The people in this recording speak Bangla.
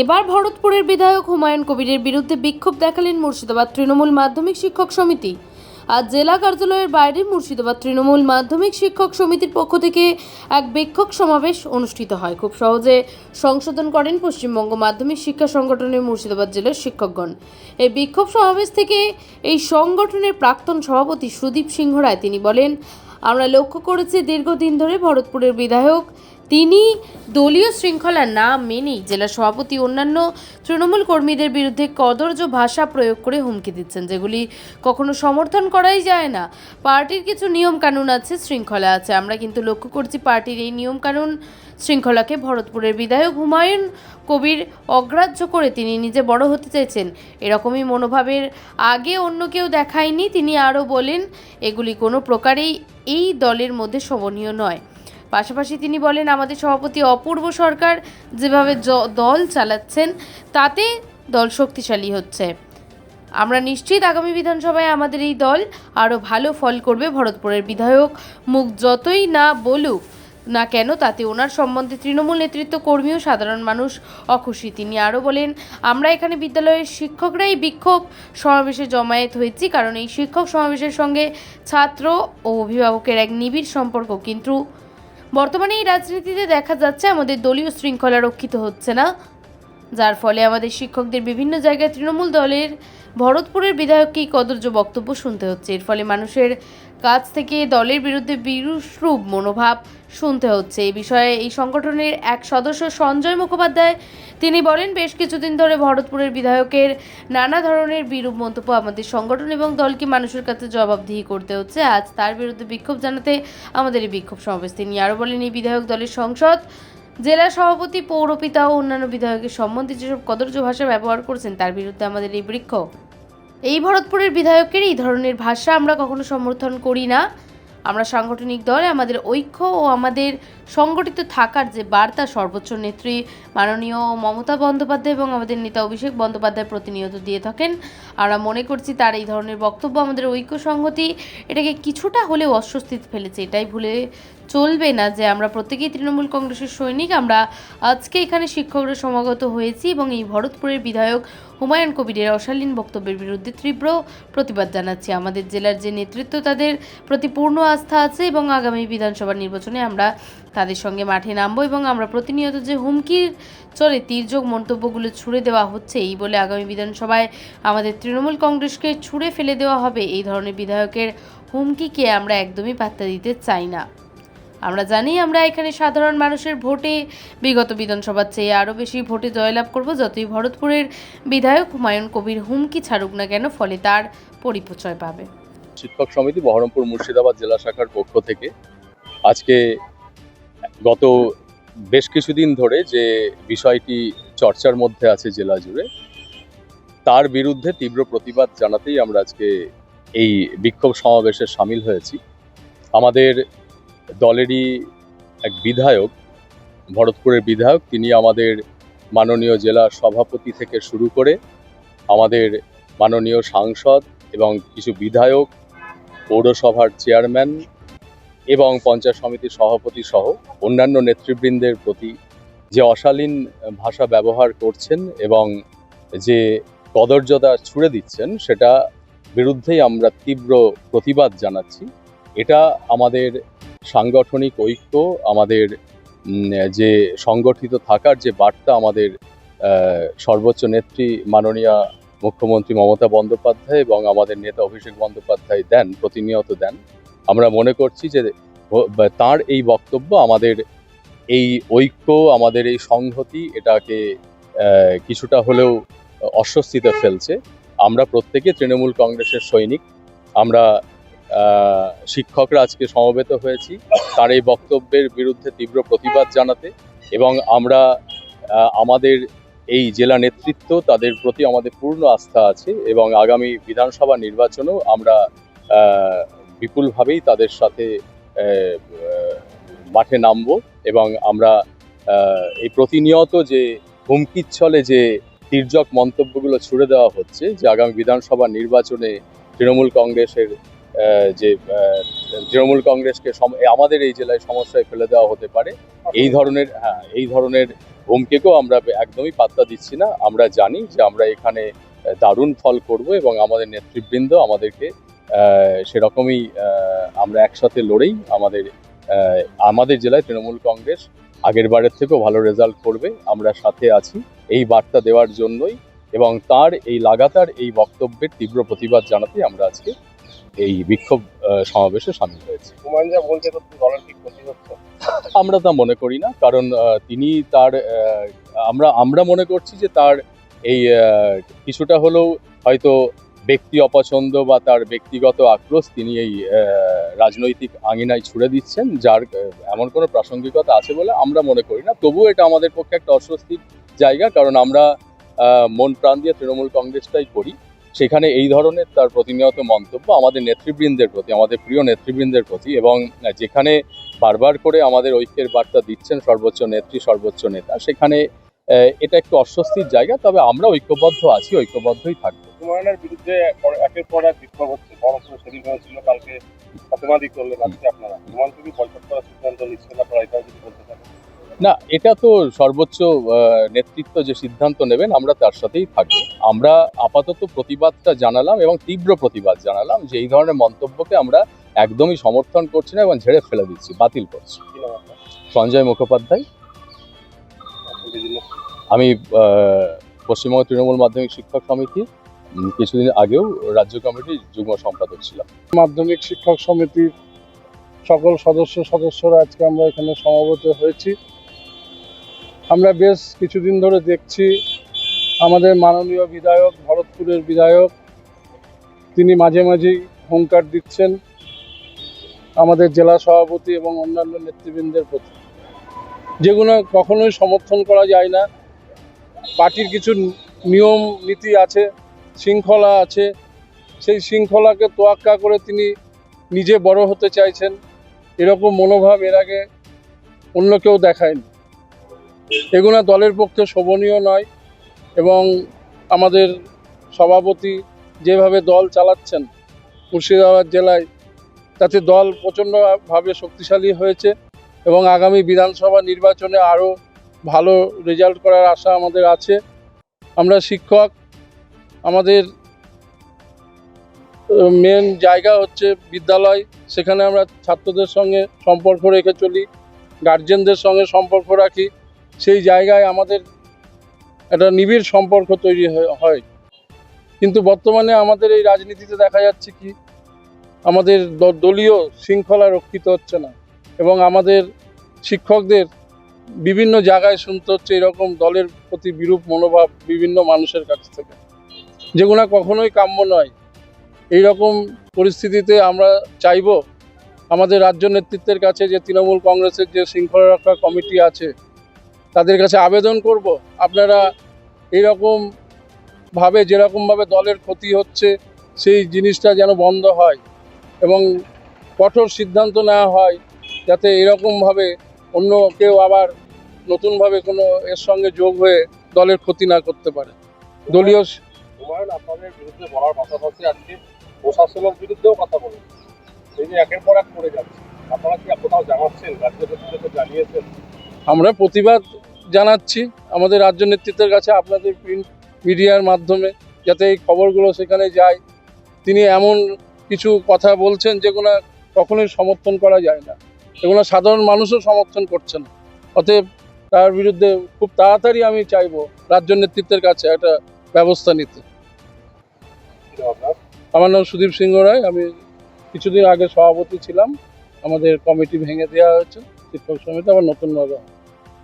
এবার ভরতপুরের বিধায়ক হুমায়ুন কবিরের বিরুদ্ধে বিক্ষোভ দেখালেন মুর্শিদাবাদ তৃণমূল মাধ্যমিক শিক্ষক সমিতি। আজ জেলা কার্যালয়ের বাইরে মুর্শিদাবাদ তৃণমূল মাধ্যমিক শিক্ষক সমিতির পক্ষ থেকে এক বিক্ষোভ সমাবেশ অনুষ্ঠিত হয়। খুব সহজে সংশোধন করেন পশ্চিমবঙ্গ মাধ্যমিক শিক্ষা সংগঠনের মুর্শিদাবাদ জেলার শিক্ষকগণ। এই বিক্ষোভ সমাবেশ থেকে এই সংগঠনের প্রাক্তন সভাপতি সুদীপ সিংহ রায় তিনি বলেন, আমরা লক্ষ্য করেছি দীর্ঘদিন ধরে ভরতপুরের বিধায়ক তিনি দলীয় শৃঙ্খলা না মেনেই জেলা সভাপতি অন্যান্য তৃণমূল কর্মীদের বিরুদ্ধে কদর্য ভাষা প্রয়োগ করে হুমকি দিচ্ছেন, যেগুলি কখনো সমর্থন করাই যায় না। পার্টির কিছু নিয়ম কানুন আছে, শৃঙ্খলা আছে। আমরা কিন্তু লক্ষ্য করছি পার্টির এই নিয়ম কানুন শৃঙ্খলাকে ভরতপুরের বিধায়ক হুমায়ুন কবির অগ্রাহ্য করে তিনি নিজে বড় হতে চাইছেন এরকমই মনোভাবের আগে অন্য কেউ দেখায়নি। তিনি আরও বলেন, এগুলি কোনো প্রকারেই এই দলের মধ্যে শোভনীয় নয়। পাশাপাশি তিনি বলেন, আমাদের সভাপতি অপূর্ব সরকার যেভাবে দল চালাচ্ছেন, তাতে দল শক্তিশালী হচ্ছে। আমরা নিশ্চিত আগামী বিধানসভায় আমাদের এই দল আরও ভালো ফল করবে ভরতপুরের বিধায়ক। মুখ যতই না বলুক না কেন, তাতে ওনার সম্বন্ধে তৃণমূল নেতৃত্ব কর্মী ও সাধারণ মানুষ অখুশি। তিনি আরও বলেন, আমরা এখানে বিদ্যালয়ের শিক্ষকরাই বিক্ষোভ সমাবেশে জমায়েত হয়েছি, কারণ এই শিক্ষক সমাবেশের সঙ্গে ছাত্র ও অভিভাবকের এক নিবিড় সম্পর্ক। কিন্তু বর্তমানে এই রাজনীতিতে দেখা যাচ্ছে আমাদের দলীয় শৃঙ্খলা রক্ষিত হচ্ছে না। যার ফলে আমাদের শিক্ষকদের বিভিন্ন জায়গায় তৃণমূল দলের ভরতপুরের বিধায়ককেই কদর্য বক্তব্য শুনতে হচ্ছে। এর ফলে মানুষের কাছ থেকে দলের বিরুদ্ধে বিরূপ মনোভাব শুনতে হচ্ছে। এই বিষয়ে এই সংগঠনের এক সদস্য সঞ্জয় মুখোপাধ্যায়, তিনি বলেন, বেশ কিছুদিন ধরে ভরতপুরের বিধায়কের নানা ধরনের বিরূপ মন্তব্য আমাদের সংগঠন এবং দলকে মানুষের কাছে জবাবদিহি করতে হচ্ছে। আজ তার বিরুদ্ধে বিক্ষোভ জানাতে আমাদের এই বিক্ষোভ সমাবেশ। তিনি আরও বলেন, এই বিধায়ক দলের সংসদ, জেলা সভাপতি, পৌরপিতা ও অন্যান্য বিধায়কের সম্বন্ধে যেসব কদর্য ভাষা ব্যবহার করছেন, তার বিরুদ্ধে আমাদের এই বিক্ষোভ এই ভরতপুরের বিধায়কের এই ধরনের ভাষা আমরা কখনো সমর্থন করি না। আমরা সাংগঠনিক দলে আমাদের ঐক্য ও আমাদের সংগঠিত থাকার যে বার্তা সর্বোচ্চ নেত্রী মাননীয় মমতা বন্দ্যোপাধ্যায় এবং আমাদের নেতা অভিষেক বন্দ্যোপাধ্যায় প্রতিনিয়ত দিয়ে থাকেন। আমরা মনে করছি তার এই ধরনের বক্তব্য আমাদের ঐক্য সংহতি এটাকে কিছুটা হলেও অস্বস্তিতে ফেলেছে, এটাই ভুলে চলবে না যে আমরা প্রত্যেকেই তৃণমূল কংগ্রেসের সৈনিক। আমরা আজকে এখানে শিক্ষকরা সমাগত হয়েছি এবং এই ভরতপুরের বিধায়ক হুমায়ুন কবিরের অশালীন বক্তব্যের বিরুদ্ধে তীব্র প্রতিবাদ জানাচ্ছি। আমাদের জেলার যে নেতৃত্ব, তাদের প্রতি পূর্ণ আস্থা আছে এবং আগামী বিধানসভা নির্বাচনে আমরা তাদের সঙ্গে মাঠে নামবো এবং আমরা প্রতিনিয়ত যে হুমকির চলে, তীর্যক মন্তব্যগুলো ছুড়ে দেওয়া হচ্ছে, এই বলে আগামী বিধানসভায় আমাদের তৃণমূল কংগ্রেসকে ছুড়ে ফেলে দেওয়া হবে। এই ধরনের বিধায়কের হুমকিকে আমরা একদমই পাত্তা দিতে চাই না। আমরা জানি আমরা এখানে সাধারণ মানুষের ভোটে বিগত বিধানসভার চেয়ে আরও বেশি ভোটে জয়লাভ করব যতই ভরতপুরের বিধায়ক হুমায়ুন কবির হুমকি ছাড়ুক না কেন, ফলে তার পরিচয় পাবে। শিক্ষক সমিতি বহরমপুর মুর্শিদাবাদ জেলা শাখার পক্ষ থেকে আজকে গত বেশ কিছুদিন ধরে যে বিষয়টি চর্চার মধ্যে আছে জেলা জুড়ে, তার বিরুদ্ধে তীব্র প্রতিবাদ জানাতেই আমরা আজকে এই বিক্ষোভ সমাবেশে সামিল হয়েছি। আমাদের দলেরই এক বিধায়ক, ভরতপুরের বিধায়ক, তিনি আমাদের মাননীয় জেলা সভাপতি থেকে শুরু করে আমাদের মাননীয় সাংসদ এবং কিছু বিধায়ক, পৌরসভার চেয়ারম্যান এবং পঞ্চায়েত সমিতির সভাপতি সহ অন্যান্য নেতৃবৃন্দের প্রতি যে অশালীন ভাষা ব্যবহার করছেন এবং যে কদর্যতা ছুড়ে দিচ্ছেন, সেটা বিরুদ্ধেই আমরা তীব্র প্রতিবাদ জানাচ্ছি। এটা আমাদের সাংগঠনিক ঐক্য, আমাদের যে সংগঠিত থাকার যে বার্তা আমাদের সর্বোচ্চ নেত্রী মাননীয়া মুখ্যমন্ত্রী মমতা বন্দ্যোপাধ্যায় এবং আমাদের নেতা অভিষেক বন্দ্যোপাধ্যায় দেন, প্রতিনিয়ত দেন, আমরা মনে করছি যে তার এই বক্তব্য আমাদের এই ঐক্য, আমাদের এই সংহতি এটাকে কিছুটা হলেও অস্বস্তিতে ফেলছে। আমরা প্রত্যেকে তৃণমূল কংগ্রেসের সৈনিক, আমরা শিক্ষকরা আজকে সমবেত হয়েছি। তার এই বক্তব্যের বিরুদ্ধে তীব্র প্রতিবাদ জানাতে এবং আমরা আমাদের এই জেলা নেতৃত্ব তাদের প্রতি আমাদের পূর্ণ আস্থা আছে এবং আগামী বিধানসভা নির্বাচনেও আমরা বিপুলভাবেই তাদের সাথে মাঠে নামব এবং আমরা এই প্রতিনিয়ত যে হুমকির ছলে যে তির্যক মন্তব্যগুলো ছুড়ে দেওয়া হচ্ছে যে আগামী বিধানসভা নির্বাচনে তৃণমূল কংগ্রেসের যে তৃণমূল কংগ্রেসকে সম- আমাদের এই জেলায় সমস্যায় ফেলে দেওয়া হতে পারে। এই ধরনের হ্যাঁ এই ধরনের হুমকেকেও আমরা একদমই পাত্তা দিচ্ছি না। আমরা জানি যে আমরা এখানে দারুণ ফল করব এবং আমাদের নেতৃবৃন্দ আমাদেরকে সেরকমই আমরা একসাথে লড়েই আমাদের আমাদের জেলায় তৃণমূল কংগ্রেস আগের বারের থেকেও ভালো রেজাল্ট করবে। আমরা সাথে আছি এই বার্তা দেওয়ার জন্যই এবং তার এই লাগাতার এই বক্তব্যের তীব্র প্রতিবাদ জানাতে আমরা আজকে এই বিক্ষোভ সমাবেশে সামিল হয়েছি। আমরা তা মনে করি না কারণ তিনি তার আমরা আমরা মনে করছি যে তার এই কিছুটা হলেও হয়তো ব্যক্তি অপছন্দ বা তার ব্যক্তিগত আক্রোশ তিনি এই রাজনৈতিক আঙিনায় ছুড়ে দিচ্ছেন যার এমন কোনো প্রাসঙ্গিকতা আছে বলে আমরা মনে করি না। তবুও এটা আমাদের পক্ষে একটা অস্বস্তির জায়গা কারণ আমরা মন প্রাণ দিয়ে তৃণমূল কংগ্রেসটাই করি। সেখানে এই ধরনের তার প্রতিনিয়ত মন্তব্য আমাদের নেতৃবৃন্দের প্রতি, আমাদের প্রিয় নেতৃবৃন্দের প্রতি এবং যেখানে বারবার করে আমাদের ঐক্যের বার্তা দিচ্ছেন সর্বোচ্চ নেত্রী, সর্বোচ্চ নেতা, সেখানে এটা একটু অস্বস্তির জায়গা, তবে আমরা ঐক্যবদ্ধ আছি, ঐক্যবদ্ধই থাকব। হুমায়ুনের বিরুদ্ধে একের পর এক বিক্ষোভ হচ্ছে, বড় সেদিন হয়েছিল, কালকে ফাতেমাদি করলেন আজকে আপনারা। করার সিদ্ধান্ত নিচ্ছেন আপনারা যদি বলতে না, এটা তো সর্বোচ্চ নেতৃত্ব যে সিদ্ধান্ত নেবেন, আমরা তার সাথেই থাকব। আমরা আপাতত প্রতিবাদটা জানালাম এবং তীব্র প্রতিবাদ জানালাম যে এই ধরনের মন্তব্যকে আমরা একদমই সমর্থন করছি না এবং ঝেড়ে ফেলে দিচ্ছি, বাতিল করছি। সঞ্জয় মুখোপাধ্যায়। আমি পশ্চিমবঙ্গ তৃণমূল মাধ্যমিক শিক্ষক সমিতি কিছুদিন আগেও রাজ্য কমিটির যুগ্ম সম্পাদক ছিলাম। মাধ্যমিক শিক্ষক সমিতির সকল সদস্য সদস্যরা আজকে আমরা এখানে সমবেত হয়েছি। আমরা বেশ কিছুদিন ধরে দেখছি আমাদের মাননীয় বিধায়ক, ভরতপুরের বিধায়ক, তিনি মাঝে মাঝেই হুঙ্কার দিচ্ছেন আমাদের জেলা সভাপতি এবং অন্যান্য নেতৃবৃন্দের প্রতি। যেগুলো কখনোই সমর্থন করা যায় না। পার্টির কিছু নিয়ম, নীতি আছে, শৃঙ্খলা আছে। সেই শৃঙ্খলাকে তোয়াক্কা করে তিনি নিজে বড় হতে চাইছেন। এরকম মনোভাব এর আগে অন্য কেউ দেখায়নি। এগুলো দলের পক্ষে শোভনীয় নয় এবং আমাদের সভাপতি যেভাবে দল চালাচ্ছেন মুর্শিদাবাদ জেলায়, তাতে দল প্রচণ্ডভাবে শক্তিশালী হয়েছে এবং আগামী বিধানসভা নির্বাচনে আরও ভালো রেজাল্ট করার আশা আমাদের আছে। আমরা শিক্ষক, আমাদের মেন জায়গা হচ্ছে বিদ্যালয়, সেখানে আমরা ছাত্রদের সঙ্গে সম্পর্ক রেখে চলি গার্জেনদের সঙ্গে সম্পর্ক রাখি। সেই জায়গায় আমাদের একটা নিবিড় সম্পর্ক তৈরি হয়ে- কিন্তু বর্তমানে আমাদের এই রাজনীতিতে দেখা যাচ্ছে কি, আমাদের দলীয় শৃঙ্খলা রক্ষিত হচ্ছে না এবং আমাদের শিক্ষকদের বিভিন্ন জায়গায় শুনতে হচ্ছে এরকম দলের প্রতি বিরূপ মনোভাব বিভিন্ন মানুষের কাছ থেকে। যেগুলো কখনোই কাম্য নয়। এই রকম পরিস্থিতিতে আমরা চাইব আমাদের রাজ্য নেতৃত্বের কাছে যে তৃণমূল কংগ্রেসের যে শৃঙ্খলা রক্ষা কমিটি আছে তাদের কাছে আবেদন করব। আপনারা এইরকম ভাবে যেরকমভাবে দলের ক্ষতি হচ্ছে সেই জিনিসটা যেন বন্ধ হয় এবং কঠোর সিদ্ধান্ত নেওয়া হয় যাতে এরকমভাবে অন্য কেউ আবার নতুনভাবে কোনো এর সঙ্গে যোগ হয়ে দলের ক্ষতি না করতে পারে। দলীয় আপনাদের বিরুদ্ধে বলার পাশাপাশি আজকে প্রশাসনের বিরুদ্ধেও কথা বলেন। এই যে একের পর এক করে যাচ্ছে আপনারা কি কোথাও জানাচ্ছেন? রাজ্য জানিয়েছেন? আমরা প্রতিবাদ জানাচ্ছি, আমাদের রাজ্য নেতৃত্বের কাছে আপনাদের প্রিন্ট মিডিয়ার মাধ্যমে যাতে এই খবরগুলো সেখানে যায়। তিনি এমন কিছু কথা বলছেন যেগুলো কখনোই সমর্থন করা যায় না। এগুলো সাধারণ মানুষও সমর্থন করছে না। অতএব তার বিরুদ্ধে খুব তাড়াতাড়ি আমি চাইব রাজ্য নেতৃত্বের কাছে একটা ব্যবস্থা নিতে। আমার নাম সুদীপ সিংহ রায়, আমি কিছুদিন আগে সভাপতি ছিলাম। আমাদের কমিটি ভেঙে দেওয়া হয়েছে। শিক্ষক সমিতি আবার নতুনভাবে।